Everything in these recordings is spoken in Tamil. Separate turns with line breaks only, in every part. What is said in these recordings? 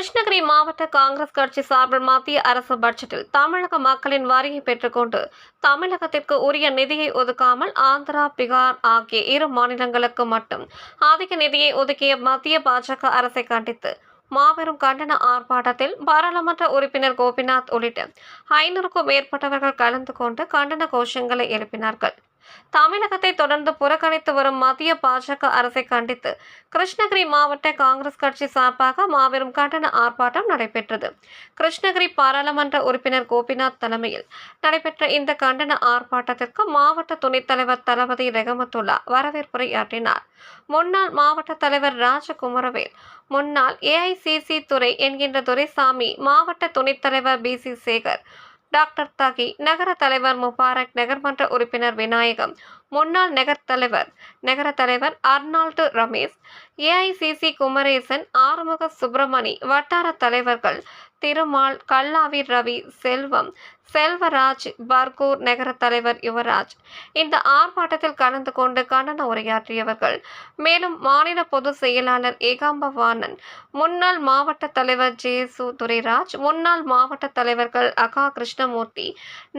கிருஷ்ணகிரி மாவட்ட காங்கிரஸ் கட்சி சார்பில் மத்திய அரசு பட்ஜெட்டில் தமிழக மக்களின் வரியை பெற்றுக்கொண்டு தமிழகத்திற்கு உரிய நிதியை ஒதுக்காமல் ஆந்திரா பீகார் ஆகிய இரு மாநிலங்களுக்கு மட்டும் அதிக நிதியை ஒதுக்கிய மத்திய பாஜக அரசை கண்டித்து மாபெரும் கண்டன ஆர்ப்பாட்டத்தில் பாராளுமன்ற உறுப்பினர் கோபிநாத் உள்ளிட்ட ஐநூறுக்கும் மேற்பட்டவர்கள் கலந்து கொண்டு கண்டன கோஷங்களை எழுப்பினார்கள். தமிழகத்தை தொடர்ந்து புறக்கணித்து வரும் மத்திய பாஜக அரசை கண்டித்து கிருஷ்ணகிரி மாவட்ட காங்கிரஸ் கட்சி சார்பாக மாபெரும் கண்டன ஆர்ப்பாட்டம் நடைபெற்றது. கிருஷ்ணகிரி பாராளுமன்ற உறுப்பினர் கோபிநாத் தலைமையில் நடைபெற்ற இந்த கண்டன ஆர்ப்பாட்டத்திற்கு மாவட்ட துணைத் தலைவர் தளபதி ரெகமத்துல்லா வரவேற்புரையாற்றினார் முன்னாள் மாவட்ட தலைவர் ராஜகுமரவேல் முன்னாள் ஏஐசிசி துறை என்கின்ற துரைசாமி மாவட்ட துணைத் தலைவர் பி சி சேகர் டாக்டர் தகி நகர தலைவர் முபாரக் நகர்மன்ற உறுப்பினர் விநாயகம். முன்னாள் நகர் தலைவர் நகர தலைவர் அர்னால்டு ரமேஷ் ஏஐசிசி குமரேசன் ஆறுமுக சுப்பிரமணி வட்டார தலைவர்கள் திருமால் கல்லாவி ரவி செல்வம். செல்வராஜ் பர்கூர் நகர தலைவர் யுவராஜ். இந்த ஆர்ப்பாட்டத்தில் கலந்து கொண்டு கண்டன உரையாற்றியவர்கள் மேலும் மாநில பொதுச் செயலாளர் ஏகாம்பவாணன் முன்னாள் மாவட்ட தலைவர் ஜேசு துரைராஜ் முன்னாள் மாவட்ட தலைவர்கள் அகா கிருஷ்ணமூர்த்தி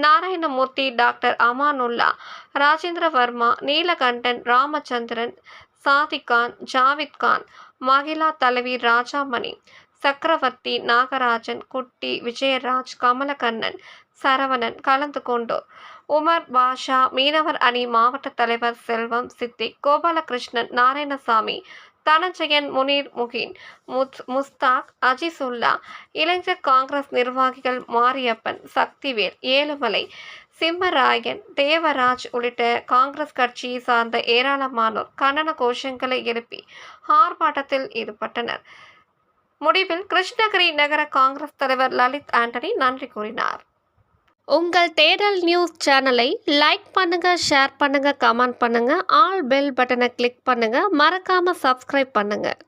நாராயணமூர்த்தி டாக்டர் அமானுல்லா ராஜேந்திர வர்மா நீலகண்டன் ராமச்சந்திரன் சாதிகான் ஜாவித் கான் மகிழா தலைவி ராஜாமணி சக்கரவர்த்தி நாகராஜன் குட்டி விஜயராஜ் கமலக்கண்ணன் சரவணன் கலந்து கொண்டோர். உமர் பாஷா மீனவர் அணி மாவட்ட தலைவர் செல்வம் சித்திக் கோபாலகிருஷ்ணன் நாராயணசாமி தனஞ்சயன் முனீர் முகின் முத் முஸ்தாக் அஜிசுல்லா இளைஞர் காங்கிரஸ் நிர்வாகிகள் மாரியப்பன் சக்திவேல் ஏழுமலை சிம்மராயன் தேவராஜ் உள்ளிட்ட காங்கிரஸ் கட்சியை சார்ந்த ஏராளமானோர் கண்டன கோஷங்களை எழுப்பி ஆர்ப்பாட்டத்தில் ஈடுபட்டனர். முடிவில் கிருஷ்ணகிரி நகர காங்கிரஸ் தலைவர் லலித் ஆண்டனி நன்றி கூறினார். உங்கள் தேடல் நியூஸ் சேனலை லைக் பண்ணுங்க ஷேர் பண்ணுங்க கமெண்ட் பண்ணுங்க ஆல் பெல் பட்டனை கிளிக் பண்ணுங்க மறக்காம சப்ஸ்கிரைப் பண்ணுங்க.